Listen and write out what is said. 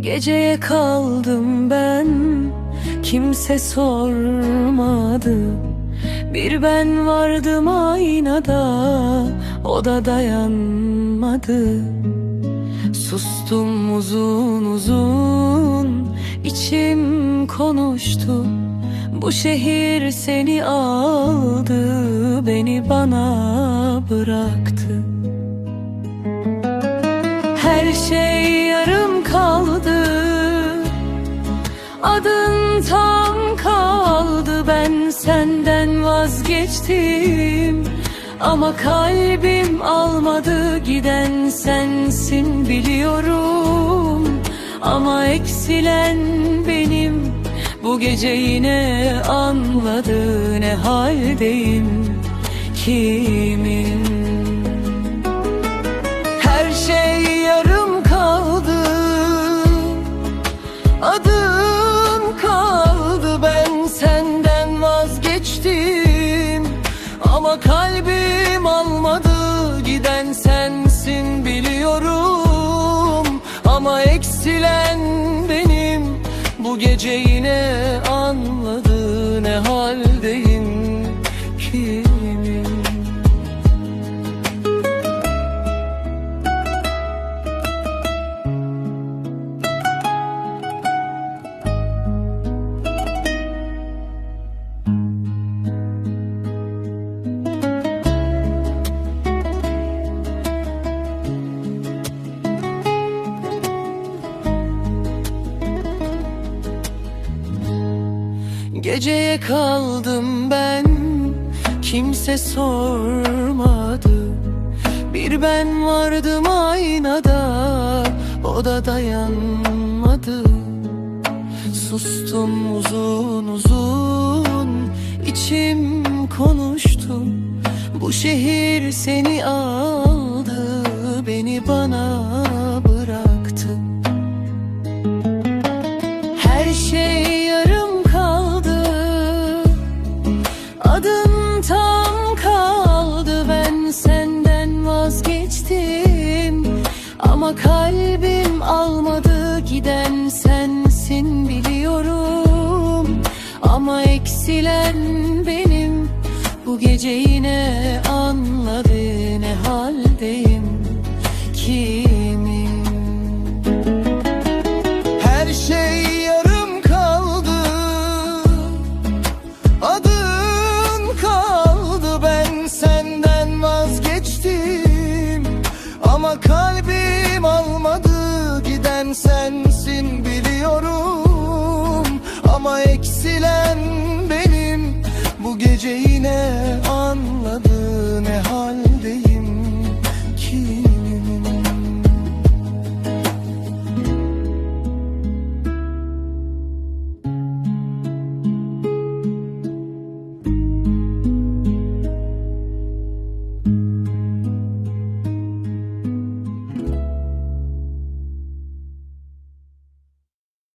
Geceye kaldım ben Kimse sormadı. Bir ben vardım aynada O da dayanmadı. Sustum uzun uzun içim konuştu. Bu şehir seni aldı Beni bana bıraktı. Her şey yarım kaldı. Adın tam kaldı Ben senden vazgeçtim Ama kalbim almadı Giden sensin biliyorum. Ama eksilen benim Bu gece yine anladı Ne haldeyim. Kimin Kalbim almadı giden sensin biliyorum. Ama eksilen benim bu gece yine anladı Geceye kaldım ben Kimse sormadı. Bir ben vardım aynada O da dayanmadı. Sustum uzun uzun içim konuştu. Bu şehir seni aldı Ama kalbim almadı Giden sensin biliyorum. Ama eksilen benim Bu gece yine anladı Ne haldeyim Kimim? Her şey yarım kaldı Adın kaldı. Ben senden vazgeçtim Ama kalbim Ama eksilen benim. Bu gece yine anladı ne hal